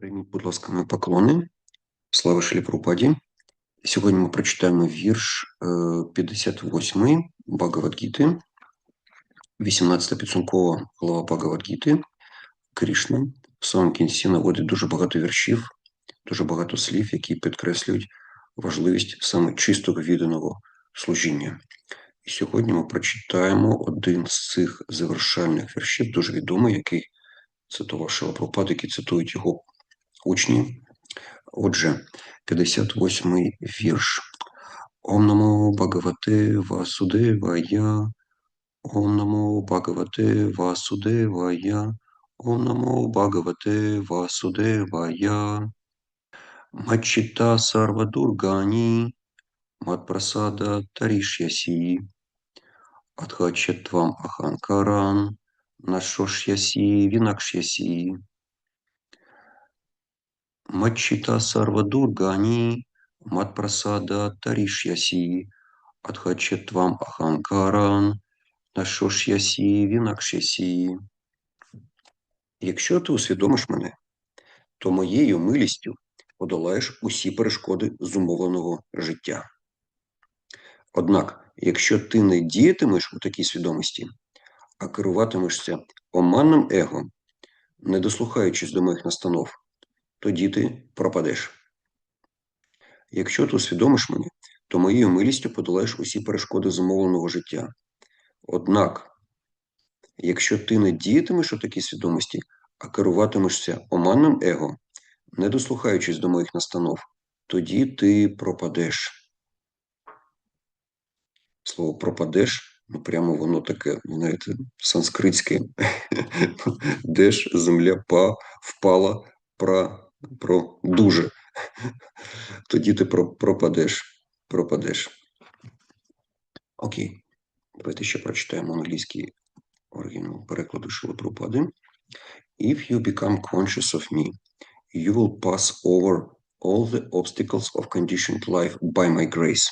Прийміть, будь ласка, мої поклони. Слава Шилі Сьогодні ми прочитаємо вірш е, 58 Багавадгіти, 18 підсумкова глава Багавадгіти. Кришна в самому кінці наводить дуже багато віршів, дуже багато слів, які підкреслюють важливість саме чистого відданого служіння. І сьогодні ми прочитаємо один з цих завершальних віршів, дуже відомий, який цитував Шила Прабхупада, який цитують його учні. Отже, 58-й вірш. Ом намо Бхагавате Васудевая, Ом намо Бхагавате Васудевая, Ом намо Бхагавате Васудевая. Мачита Сарва Дургани, Матпрасада Таришяси, Адхачатвам Аханкаран, Нашошяси Винакшяси. Мачита Сарва Дургани, Матпрасада Таришяси, Адхачатвам Аханкаран, Нашошясі Вінакшясі. Якщо ти усвідомиш мене, то моєю милістю подолаєш усі перешкоди зумовленого життя. Однак, якщо ти не діятимеш у такій свідомості, а керуватимешся оманним его, не дослухаючись до моїх настанов, тоді ти пропадеш. Якщо ти усвідомиш мене, то моєю милістю подолаєш усі перешкоди зумовленого життя. Однак, якщо ти не діятимеш у такій свідомості, а керуватимешся оманним его, не дослухаючись до моїх настанов, тоді ти пропадеш. Слово пропадеш, ну прямо воно таке, знаєте, санскритське. Деш, земля, па, впала, пра, про дуже. Тоді ти пропадеш. пропадеш. Окей. Давайте ще прочитаємо англійський оригінал перекладу Шилапрупади. If you become conscious of me, you will pass over all the obstacles of conditioned life by my grace.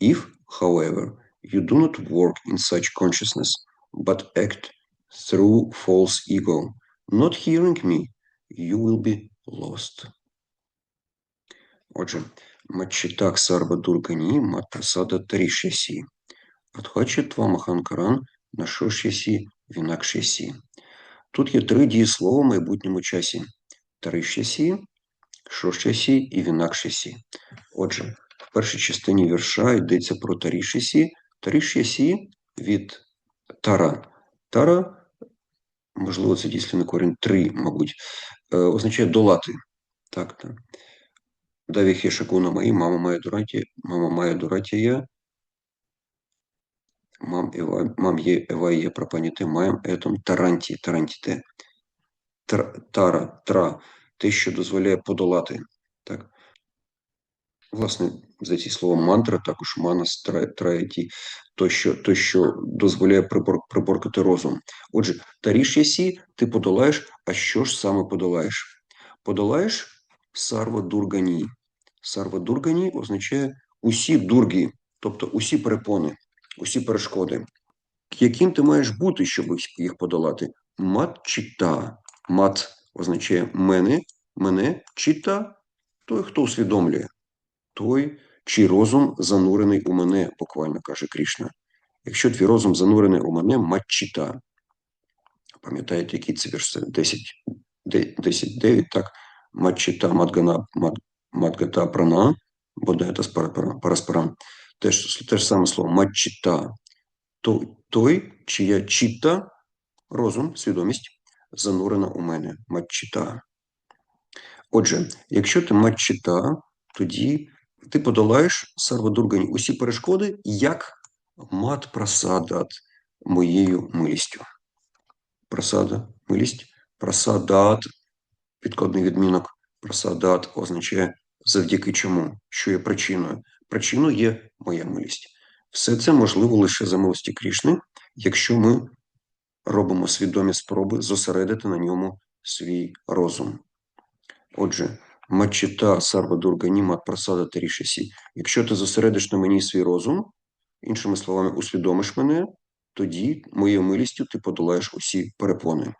If, however, you do not work in such consciousness, but act through false ego, not hearing me, you will be lost. Отже, Мачитак Сарва Дургані Матпрасада Тарішясі. Адхачатва Маханкаран на шошясі вінакшясі. Тут є три дієслова в майбутньому часі: таришясі, шошясі і вінакшясі. Отже, в першій частині вірша йдеться про тарішясі. Тарішясі від тара. Тара, можливо, це дійслений корінь три, мабуть, е, означає долати. Так, так. Давіхі шакуна мої, мама має дураті, мама має дуратія, мам, ева, мам є ева є пропаніти, маєм етом таранті, тарантіте. Тара, тра, те, що дозволяє подолати. Так? Власне, за ці слова мантра, також манас, траєті, то, що то, що дозволяє прибор, приборкати розум. Отже, таріш ясі ти подолаєш, а що ж саме подолаєш? Подолаєш сарва дургані. Сарва дургані означає усі дургі, тобто усі перепони усі перешкоди. Яким ти маєш бути, щоб їх подолати? Мат чита. Мат означає мене, мене чита той, хто усвідомлює, той, чий розум занурений у мене, буквально каже Крішна. Якщо твій розум занурений у мене, мат чита. Пам'ятаєте, який це вірш? 10, 10 9, так? Матчита Мадгана Мадгата Прана, бодай це параспаран. Теж те ж саме слово матчита. Той, чия чита, розум, свідомість занурена у мене. Матчита. Отже, якщо ти матчита, тоді ти подолаєш сарвадургані усі перешкоди, як мат прасадат моєю милістю. Прасада, милість, прасадат, підкладний відмінок, прасадат означає завдяки чому, що є причиною. Причиною є моя милість. Все це можливо лише за милості Крішни, якщо ми робимо свідомі спроби зосередити на ньому свій розум. Отже, мачита сарва прасада тарішасі. Якщо ти зосередиш на мені свій розум, іншими словами, усвідомиш мене, тоді моєю милістю ти подолаєш усі перепони.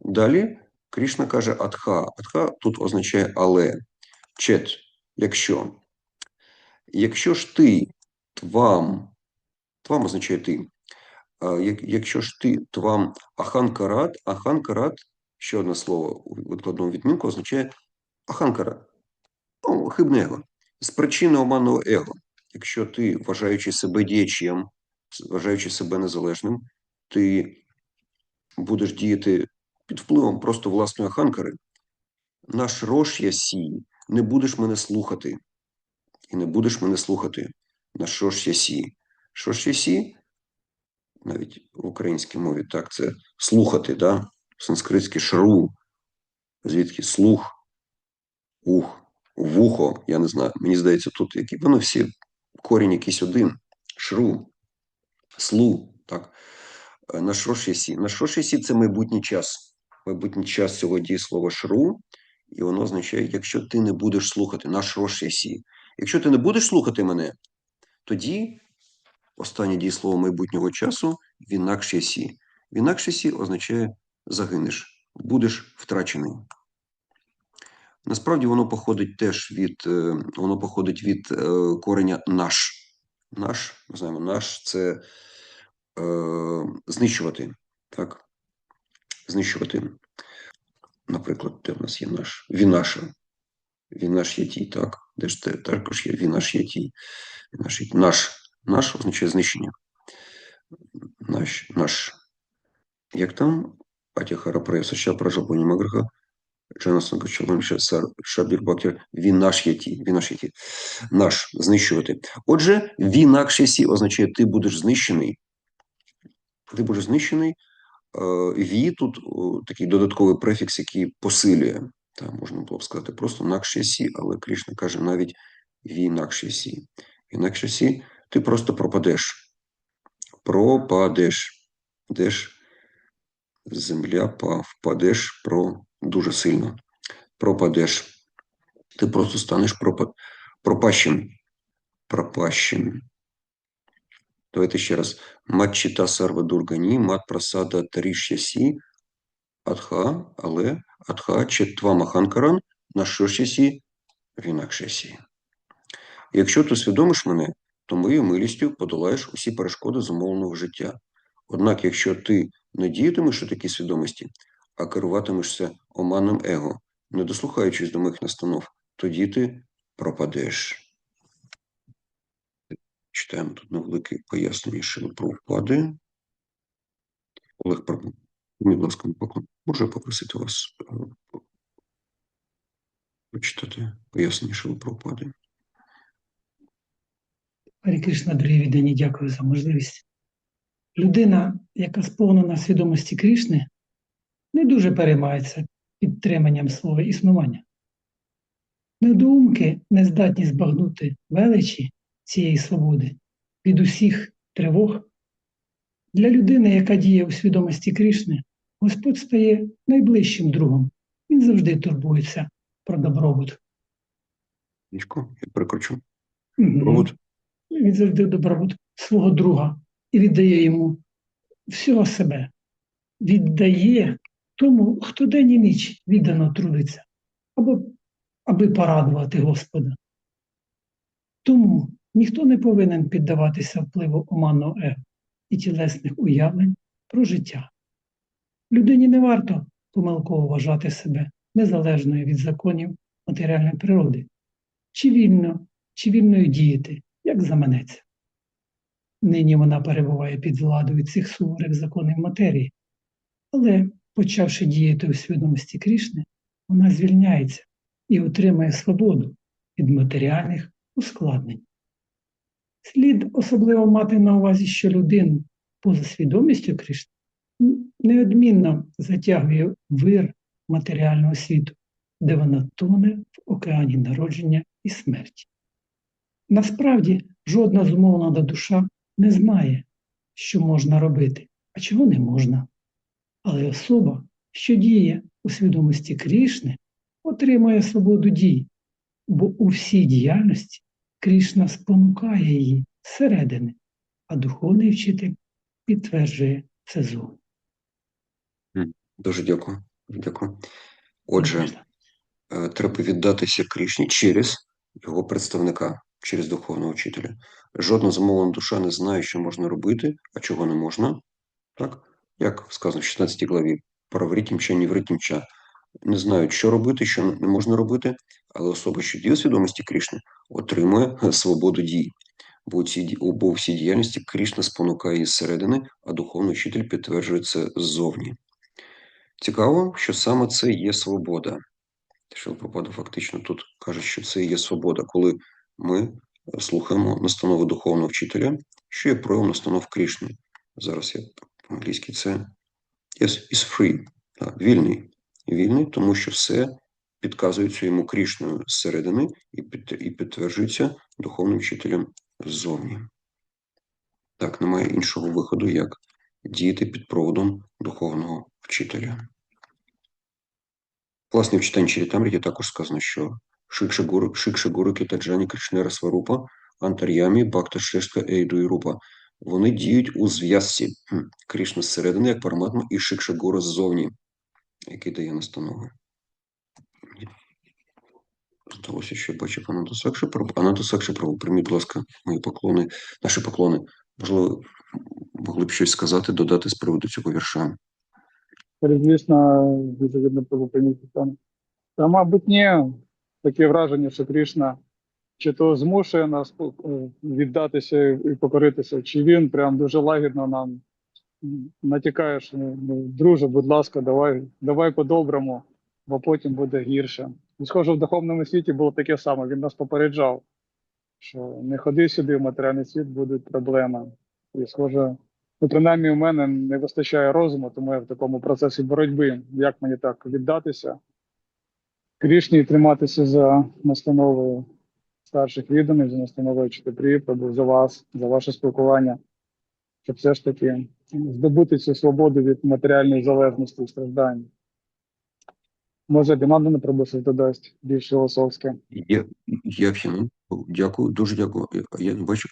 Далі Кришна каже атха. Атха тут означає але. Чет, якщо. Якщо ж ти твам, твам означає ти. Якщо ж ти твам аханкарат, аханкарат, ще одне слово у відкладному відмінку означає аханкарат. Ну, хибне его. З причини оманного его. Якщо ти, вважаючи себе діячем, вважаючи себе незалежним, ти будеш діяти під впливом просто власної ханкари, наш рош ясі, не будеш мене слухати. І не будеш мене слухати. На що ж ясі? Що ж ясі? Навіть в українській мові так, це слухати, да? санскритське шру, звідки слух, ух, вухо, я не знаю. Мені здається, тут які вони всі корінь якийсь один. Шру, слу, так. Е, На ясі? На ясі це майбутній час. Майбутній час цього дієслова шру, і воно означає, якщо ти не будеш слухати, на ясі? Якщо ти не будеш слухати мене, тоді останнє дієслово майбутнього часу вінакше сі. Вінакше сі означає загинеш, будеш втрачений. Насправді воно походить теж від е, воно походить від е, кореня наш. Наш, ми знаємо, наш це е, знищувати. Так? Знищувати. Наприклад, де в нас є наш? Вінаша. Вінаш ятій, так. Де ж це також є вінаш ятій. Вінаш, ятій. наш. Наш означає знищення. Наш, наш. Як там? Атіхара Преса, ще прожабоні Маграха, Джанасон Кочалом, Шабір Бакер, він наш єті, він наш єті. Наш, знищувати. Отже, вінакшесі означає, ти будеш знищений. Ти будеш знищений. Е, Ві тут такий додатковий префікс, який посилює. Та, можна було б сказати просто накшесі, але Кришна каже навіть вінакшесі. Вінакшесі, ти просто пропадеш. Пропадеш. Деш земля впадеш про дуже сильно. Пропадеш. Ти просто станеш пропа, пропащим. Пропащим. Давайте ще раз. Матчита сарва дургані, мат прасада тарішясі, атха, але атха четва маханкаран, на шошясі, вінакшясі. Якщо ти свідомиш мене, то моєю милістю подолаєш усі перешкоди зумовленого життя. Однак, якщо ти не діятимеш у такій свідомості, а керуватимешся оманним его, не дослухаючись до моїх настанов, тоді ти пропадеш. Читаємо тут невелике пояснення Шили про впади. Олег будь ласка. Можу попросити вас е, прочитати пояснення Шили про впади. Харі Кришна, дорогі віддані, дякую за можливість. Людина, яка сповнена свідомості Кришни, не дуже переймається підтриманням свого існування. Недоумки не здатні збагнути величі цієї свободи від усіх тривог. Для людини, яка діє у свідомості Кришни, Господь стає найближчим другом. Він завжди турбується про добробут. Нічко, я перекручу. Мгм. Провод. Він завжди добробут свого друга і віддає йому всього себе. Віддає тому, хто день і ніч віддано трудиться, або аби порадувати Господа. Тому ніхто не повинен піддаватися впливу оманного его і тілесних уявлень про життя. Людині не варто помилково вважати себе незалежною від законів матеріальної природи, чи вільно, чи вільною діяти, як заманеться. Нині вона перебуває під владою цих суворих законів матерії, але, почавши діяти у свідомості Крішни, вона звільняється і отримує свободу від матеріальних ускладнень. Слід особливо мати на увазі, що людину поза свідомістю Кришни неодмінно затягує вир матеріального світу, де вона тоне в океані народження і смерті. Насправді, жодна зумовлена душа не знає, що можна робити, а чого не можна. Але особа, що діє у свідомості Крішни, отримує свободу дій, бо у всій діяльності Крішна спонукає її зсередини, а духовний вчитель підтверджує це зовні. Дуже дякую. Дякую. Отже, е, треба віддатися Крішні через його представника, через духовного вчителя. Жодна замовлена душа не знає, що можна робити, а чого не можна. Так? Як сказано в 16 главі, «Параврітімча, нівритімча». Не знають, що робити, що не можна робити, але особа, що діє свідомості Крішни, отримує свободу дій. Бо, ці, ді- бо всі діяльності Крішна спонукає її зсередини, а духовний вчитель підтверджує це ззовні. Цікаво, що саме це є свобода. Шилпропада фактично тут каже, що це є свобода, коли ми слухаємо настанови духовного вчителя, що є проявом настанов Крішни. Зараз я по-англійськи це yes, is free, так, вільний. Вільний, тому що все підказується йому Крішною зсередини і, і підтверджується духовним вчителем ззовні. Так, немає іншого виходу, як діяти під проводом духовного вчителя. Власне, в читанні Чарітамріті також сказано, що Шикша Гуру, Шикша Кришнера Сварупа, Антар'ямі, Бхакта Шештка Ейду і Рупа. Вони діють у зв'язці Хм. Кришна зсередини, як параматма, і Шикша ззовні, який дає настанови. Здалося, що я бачив Анату Сакши Прабу. Анату Сакши Прабу, прийміть, будь ласка, мої поклони, наші поклони. Можливо, могли б щось сказати, додати з приводу цього вірша. Звісно, дуже видно було прийняти там. Та, мабуть, ні. Таке враження, що Кришна чи то змушує нас е, віддатися і покоритися, чи він прям дуже лагідно нам натякає, що ну, друже, будь ласка, давай, давай по-доброму, бо потім буде гірше. І схоже, в духовному світі було таке саме. Він нас попереджав, що не ходи сюди в матеріальний світ, будуть проблеми. І схоже, ну, принаймні у мене не вистачає розуму, тому я в такому процесі боротьби. Як мені так віддатися? Крішні триматися за настановою старших відданих, за настановою Чотипрі, за вас, за ваше спілкування, щоб все ж таки здобути цю свободу від матеріальної залежності і страждань. Може, Бінандана Прабу щось додасть більш філософське. Я, я Абхінан. Дякую, дуже дякую. Я не бачу.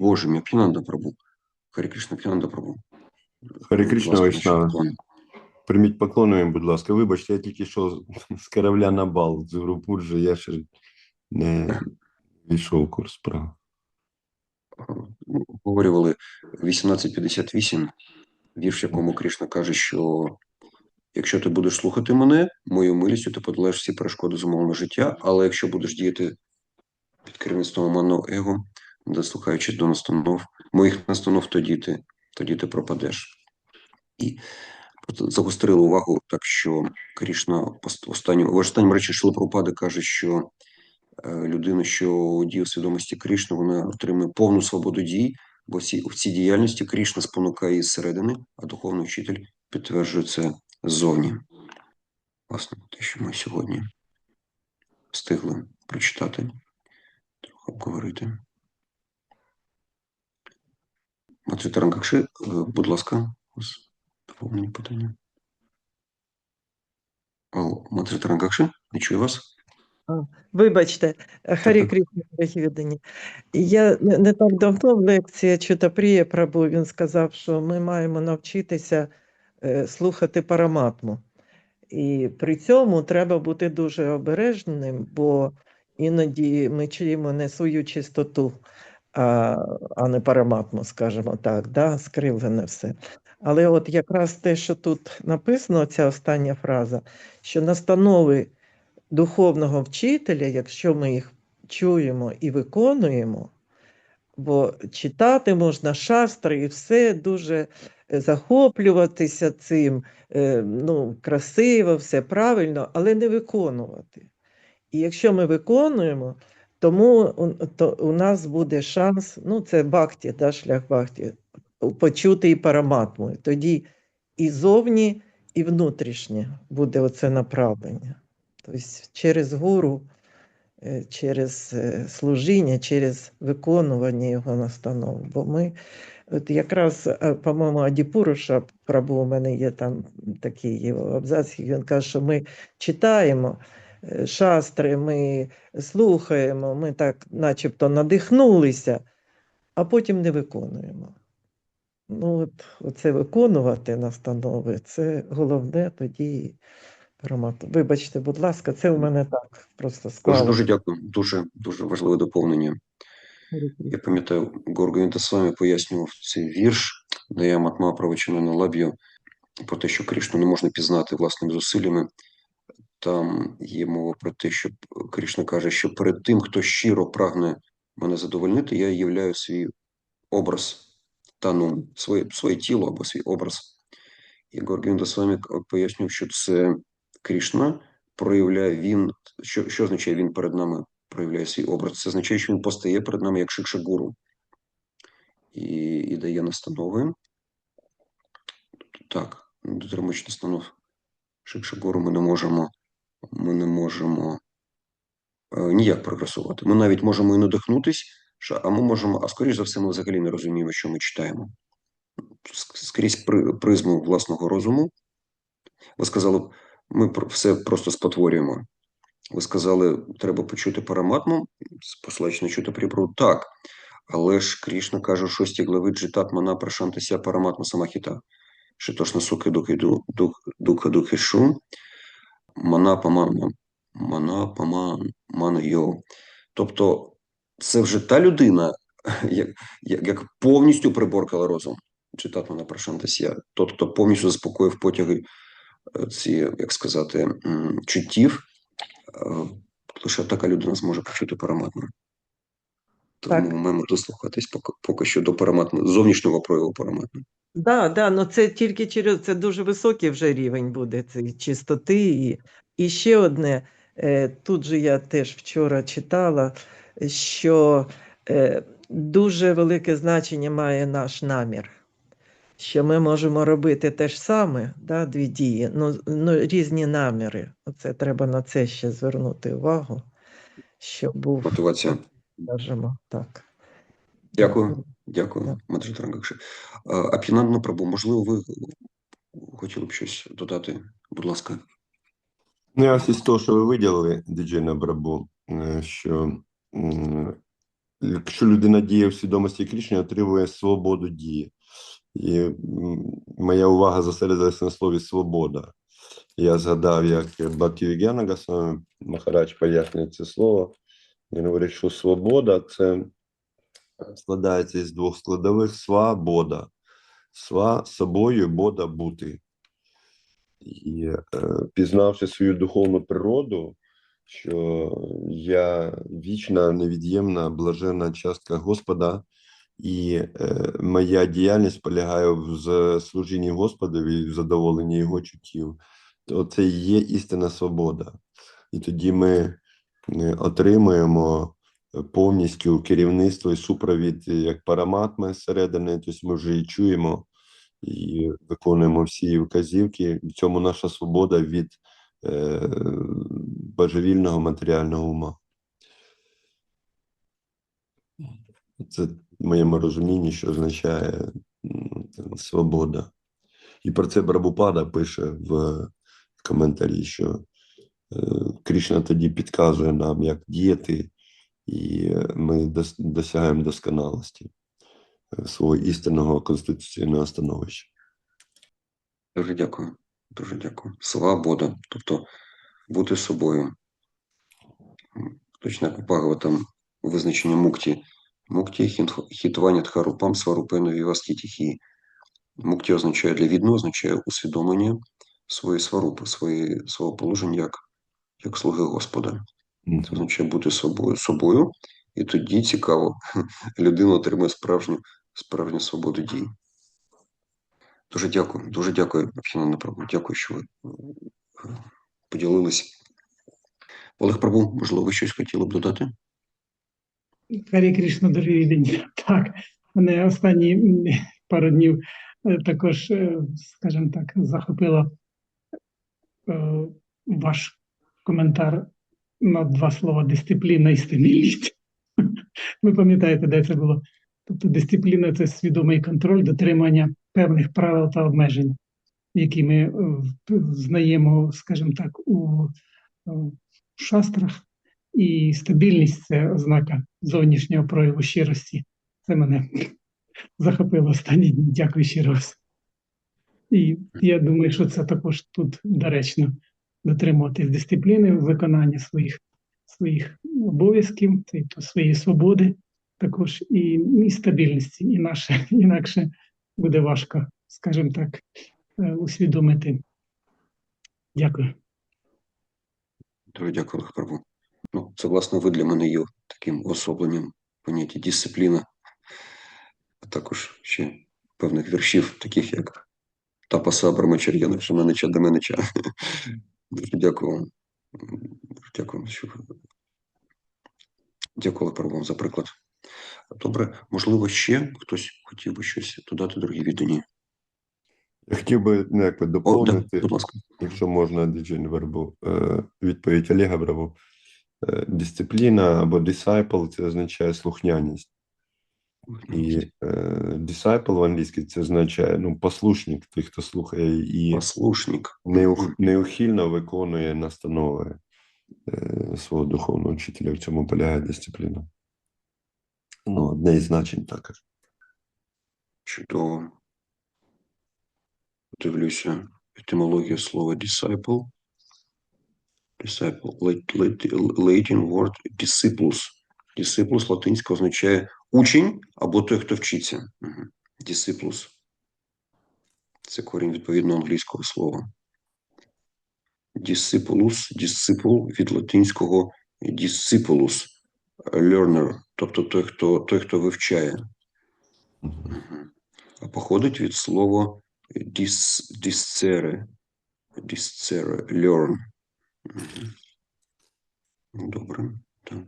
Боже мій, Абхінанда Прабу. Харі Кришна, Абхінанда Прабу. Харі Будь Кришна, ласка, Вайшнава. Прийміть поклони, будь ласка. Вибачте, я тільки що з корабля на бал з Гурупурджі, я ще не війшов курс справ. Ну, Обговорювали 1858, вірш, якому Кришна каже, що якщо ти будеш слухати мене, моєю милістю ти подолаєш всі перешкоди замовного життя, але якщо будеш діяти під керівництвом оманного его, дослухаючись до настанов, моїх настанов, тоді ти, тоді ти пропадеш. І загострили увагу, так що Кришна пост- останньому, в останньому речі Шилапрупади каже, що е, людина, що діє у свідомості Кришни, вона отримує повну свободу дій, бо всі, в цій діяльності Кришна спонукає її зсередини, а духовний вчитель підтверджує це ззовні. Власне, те, що ми сьогодні встигли прочитати, трохи обговорити. Матри Тарангакши, е, будь ласка, з доповнені питання. Алло, Матри Тарангакши, не чую вас. Вибачте, Харі так. Дорогі віддані. Я не, не так давно в лекції Чутапрія Прабу він сказав, що ми маємо навчитися е, слухати параматму. І при цьому треба бути дуже обережним, бо іноді ми чуємо не свою чистоту, а, а не параматму, скажімо так, да? скривлене все. Але от якраз те, що тут написано, ця остання фраза, що настанови духовного вчителя, якщо ми їх чуємо і виконуємо, бо читати можна шастри і все дуже е, захоплюватися цим, е, ну, красиво, все правильно, але не виконувати. І якщо ми виконуємо, тому то у нас буде шанс, ну це бхакті, да, шлях бхакті, почути і параматму. Тоді і зовні, і внутрішнє буде оце направлення. Тобто через гуру, е, через е, служіння, через виконування його настанов. Бо ми, от якраз, е, по-моєму, Адіпуруша Прабу, у мене є там такий його абзац, і він каже, що ми читаємо шастри, ми слухаємо, ми так начебто надихнулися, а потім не виконуємо. Ну, от, оце виконувати настанови, це головне тоді парамат. Вибачте, будь ласка, це у мене так просто склалося. дуже дякую. Дуже, дуже важливе доповнення. Я пам'ятаю, Горгон з вами пояснював цей вірш Дая Матма Правочина Лаб'ю про те, що Крішну не можна пізнати власними зусиллями. Там є мова про те, що Крішна каже, що перед тим, хто щиро прагне мене задовольнити, я являю свій образ тану, своє, своє тіло або свій образ. І Горгін з вами пояснював, що це Крішна проявляє він, що, що означає він перед нами проявляє свій образ? Це означає, що він постає перед нами як шикша-гуру і, і дає настанови. Так, дотримуючи настанов шикша-гуру ми не можемо, ми не можемо е, ніяк прогресувати. Ми навіть можемо і надихнутись, а ми можемо, а скоріш за все, ми взагалі не розуміємо, що ми читаємо. Скрізь при, призму власного розуму. Ви сказали, ми все просто спотворюємо. Ви сказали, треба почути параматму, посилаючи на чути припру. Так. Але ж Крішна каже у шостій глави Джитат Мана Прашантася Параматма Самахіта. Шитошна суки духи ду- дух духа духи шу. Мана паман мана паман мана йо. Тобто це вже та людина, як, як, повністю приборкала розум. Джитат Мана Прашантася. Тот, хто повністю заспокоїв потяги ці, як сказати, чуттів, е, лише така людина зможе почути параматму. Тому Так. ми маємо дослухатись поки, поки що до параматму, зовнішнього прояву параматму. Да, да, ну це тільки через це дуже високий вже рівень буде цієї чистоти. І, і ще одне, е, тут же я теж вчора читала, що е, дуже велике значення має наш намір. Що ми можемо робити те ж саме, да, дві дії, ну, ну різні наміри. Оце треба на це ще звернути увагу, щоб був, Мотивація. скажімо так. Дякую. Дякую, Так. Мадрид Рангакши. Апінандна Прабу, можливо, ви хотіли б щось додати? Будь ласка. Ну, я із того, що ви виділили, Діджей Брабу, е, що якщо людина діє в свідомості Крішни, отримує свободу дії. І моя увага зосередилася на слові свобода. Я згадав, як Госвами Махарадж пояснює це слово. Він говорить, що свобода це складається із двох складових свобода. Сва собою, бода бути. І е, пізнавши свою духовну природу, що я вічна, невід'ємна, блаженна частка Господа, і е, моя діяльність полягає в служінні Господові в задоволенні Його чуттів, то це і є істинна свобода. І тоді ми е, отримуємо повністю керівництво і супровід як параматми зсередини, тобто ми вже і чуємо і виконуємо всі вказівки. В цьому наша свобода від е, божевільного матеріального ума. Це в моєму розумінні, що означає свобода. І про це Брабупада пише в коментарі, що е, Кришна тоді підказує нам, як діяти, і ми досягаємо досконалості е, свого істинного конституційного становища. Дуже дякую. Дуже дякую. Свобода, тобто бути собою. Точно як Бхагаватам визначення мукті. Мукті хітвані тхарупам сварупену вівастітіхі. Мукті означає для відно, означає усвідомлення своєї сварупи, своєї, свого положення як, як слуги Господа. Це означає бути собою, собою, і тоді цікаво, людина отримує справжню, справжню свободу дій. Дуже дякую, дуже дякую, Абхінана Прабу. Дякую, що ви е, поділились. Олег Прабу, можливо, ви щось хотіли б додати? Харі Кришна, дорогий день. Так, мене останні пару днів е, також, е, скажімо так, захопило е, ваш коментар на два слова дисципліна і стабільність. Ви пам'ятаєте, де це було? Тобто дисципліна це свідомий контроль, дотримання певних правил та обмежень, які ми знаємо, скажімо так, у шастрах. І стабільність це ознака зовнішнього прояву щирості. Це мене захопило останні дні. Дякую ще раз. І я думаю, що це також тут доречно дотримуватись дисципліни в виконанні своїх, своїх обов'язків, тобто своєї свободи, також і, і стабільності. Інакше, інакше буде важко, скажімо так, е, усвідомити. Дякую. Дуже дякую, Олег. Ну, це, власне, ви для мене є таким особленням поняття дисципліна, а також ще певних віршів, таких як Тапаса Абрамачар'яна, Шеменича Деменича. Дуже дякую вам. Дякую, що дякую, вам за приклад. Добре, можливо, ще хтось хотів би щось додати, дорогі віддані. Я хотів би ну, якби О, да, доповнити, будь ласка. якщо можна, Діджин Вербу, е, відповідь Олега Браву. Е, Дисципліна або disciple – це означає слухняність. І е, disciple в англійській це означає ну, послушник, той, хто слухає і Послушник. неух, неухильно виконує настанови е, свого духовного вчителя. В цьому полягає дисципліна. Ну, одне із значень також. Чудово. Дивлюся, етимологія слова disciple. Disciple. Lat- lat- Latin word disciples. Disciples латинська означає учень або той, хто вчиться. Disciples. Це корінь відповідно англійського слова. Discipulus, disciple від латинського discipulus, learner, тобто той, хто, той, хто вивчає. А походить від слова discere, discere, learn. Добре. Так.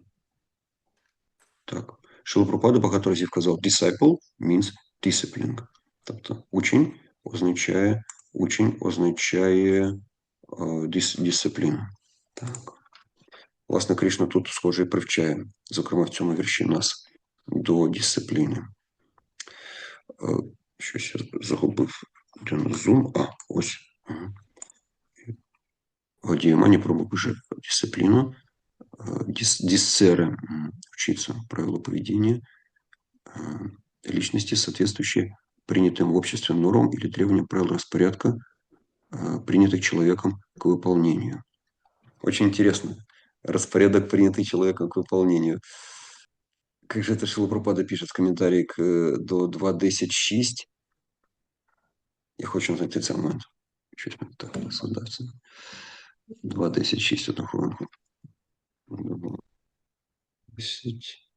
Так. Шилопропада багато разів казав disciple means discipline. Тобто учень означає, учень означає е, дис, дисципліну. Так. Власне, Кришна тут, схоже, привчає, зокрема в цьому вірші нас до дисципліни. Е, Щось я загубив. Зум? А, ось. Ага. Гадіємані проба пише дисципліну. Э, дис, диссеры, м, учиться правила поведения э, личности, соответствующие принятым в обществе нормам или требованиям правил распорядка, э, принятых человеком к выполнению. Очень интересно. Распорядок, принятый человеком к выполнению. Как же это Шилопропада пишет в комментарии к, э, до 2.10.6. Я хочу знайти цей момент. Щось мені так не згадався. 2.10.6, одну хвилинку. 10.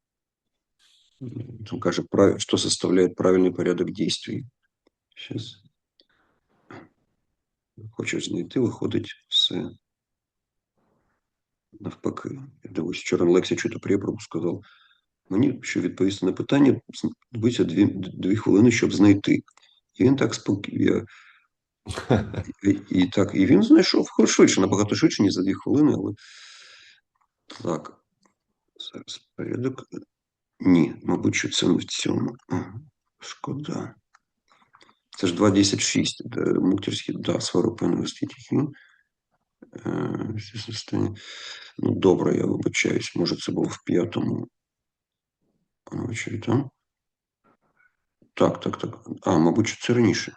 Там каже, прав- что составляет правильный порядок действий. Сейчас. Хочу знайти, виходить все навпаки. Я дивлюсь, вчора на лекції чути припробу сказав. Мені, щоб відповісти на питання, знадобиться дві, дві хвилини, щоб знайти. І він так спокійно. І, і так, і він знайшов швидше, набагато швидше, ніж за дві хвилини, але так. Зараз порядок. Ні, мабуть, що це не в цьому. Шкода. Це ж 2.10.6. да, Муктірський, да, сваропенові стихи. Е. Ну, добре, я вибачаюсь. Може, це було в п'ятому. Ввечері там. Так, так, так. А, мабуть, це раніше.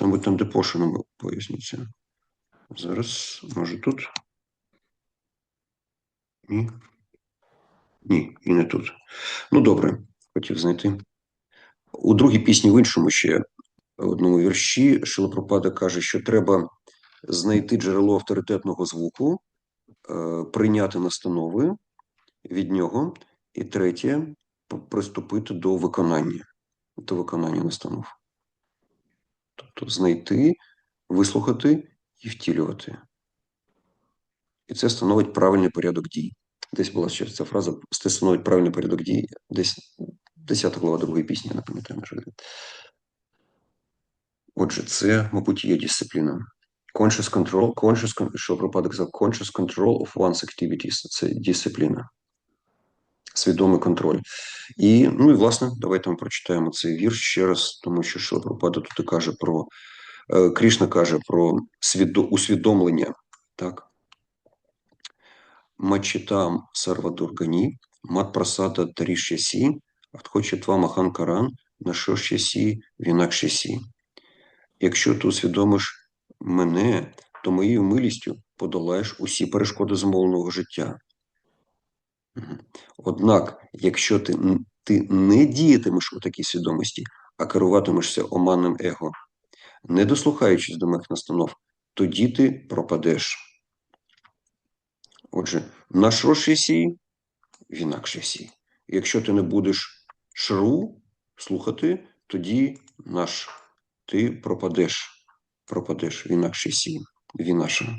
Мабуть, там, де пошинами пояснюється. Зараз, може, тут. Ні. Ні, і не тут. Ну, добре, хотів знайти. У другій пісні в іншому ще одному вірші Шилопропада каже, що треба знайти джерело авторитетного звуку, е, прийняти настанови від нього, і третє приступити до виконання, до виконання настанов. Тобто знайти, вислухати і втілювати. І це становить правильний порядок дій. Десь була ще ця фраза, це становить правильний порядок дій, десь 10 глава другої пісні, я не пам'ятаю, на жаль. Отже, це, мабуть, є дисципліна. Conscious control, conscious, що Пропадок казав, conscious control of one's activities – це дисципліна. Свідомий контроль. І, ну і власне, давайте ми прочитаємо цей вірш ще раз, тому що Шилапропада тут каже про е, Крішна каже про свідо, усвідомлення. Так? Мачитам Сарвадургані, Мат Прасада Тарішясі, Атхочитва Маханкаран, на що ще сі, в інакше сі. Якщо ти усвідомиш мене, то моєю милістю подолаєш усі перешкоди змовленого життя. Однак, якщо ти, ти не діятимеш у такій свідомості, а керуватимешся оманним его, не дослухаючись до моїх настанов, тоді ти пропадеш. Отже, на що ще сі, в інакше сі. Якщо ти не будеш шру слухати, тоді наш ти пропадеш. Пропадеш в інакше сі, в інаше.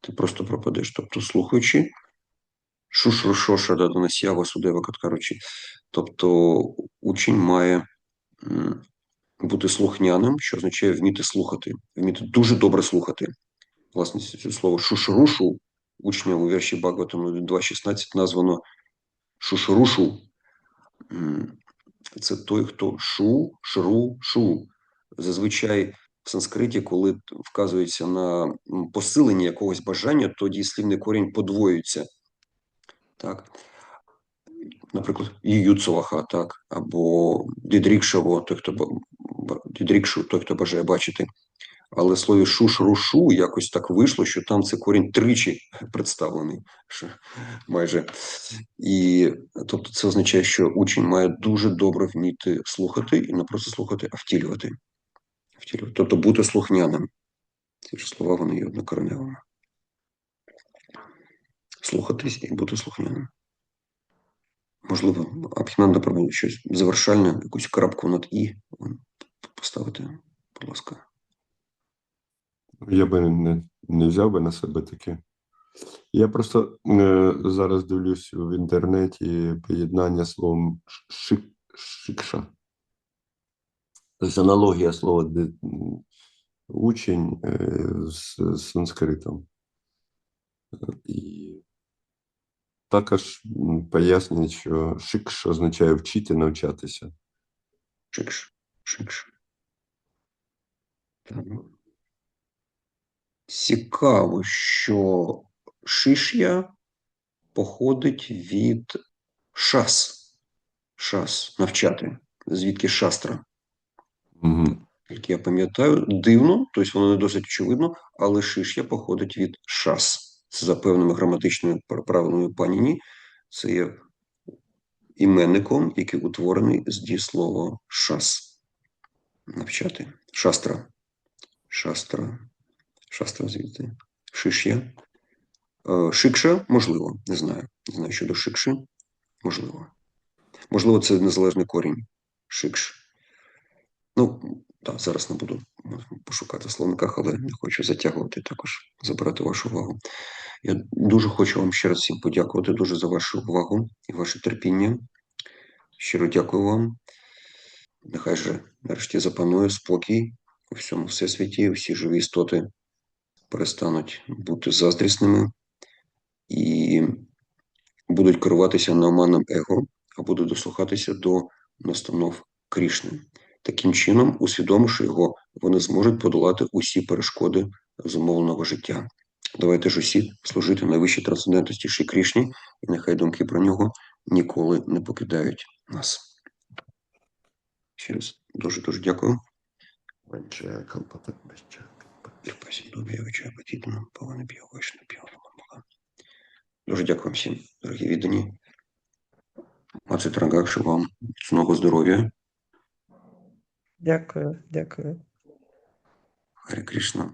Ти просто пропадеш. Тобто, слухаючи, шушрушоша да донесія васудева каткаручі. Тобто учень має бути слухняним, що означає вміти слухати, вміти дуже добре слухати. Власне, це слово шушрушу учня у вірші Багватам 2.16 названо шушрушу. Це той, хто шу, шру, шу. Зазвичай в санскриті, коли вказується на посилення якогось бажання, то дієслівний корінь подвоюється. Так. Наприклад, Ююцоваха, так, або Дідрікшево, той, хто Дідрікшу, той, хто бажає бачити. Але слові шуш-рушу якось так вийшло, що там це корінь тричі представлений. Майже. І тобто це означає, що учень має дуже добре вміти слухати і не просто слухати, а втілювати. втілювати. Тобто бути слухняним. Ці ж слова вони є однокореневими. Слухатись і бути слухняним. Можливо, Абхінанда проводить щось завершальне, якусь крапку над і поставити, будь ласка. Я би не, не взяв би на себе таке. Я просто е, зараз дивлюсь в інтернеті поєднання словом шик, шикша. Тобто аналогія слова де, учень е, з, з санскритом. Е, І також м, пояснюють, що шикш означає вчити, навчатися. Шикш, шикш. Так. Цікаво, що шиш'я походить від шас. Шас навчати, звідки шастра. Угу. Як я пам'ятаю, дивно, тобто воно не досить очевидно, але шиш'я походить від шас. Це за певними граматичними правилами паніні. Це є іменником, який утворений з дієслова шас. Навчати. Шастра. Шастра. Шастра звідти. Шиш'я. Е, Шикша, можливо, не знаю. Не знаю щодо шикши. Можливо. Можливо, це незалежний корінь. Шикш. Ну, так, зараз не буду пошукати в словниках, але не хочу затягувати також, забирати вашу увагу. Я дуже хочу вам ще раз всім подякувати дуже за вашу увагу і ваше терпіння. Щиро дякую вам. Нехай же нарешті запанує спокій у всьому всесвіті, всі живі істоти перестануть бути заздрісними і будуть керуватися не оманним его, а будуть дослухатися до настанов Крішни. Таким чином, усвідомивши його, вони зможуть подолати усі перешкоди зумовленого життя. Давайте ж усі служити найвищій трансцендентності Ші Крішні, і нехай думки про нього ніколи не покидають нас. Ще раз дуже-дуже дякую. Дуже дякую всім, дорогі віддані. Маце Трангакши вам міцного здоров'я. Дякую, дякую. Харі Кришна.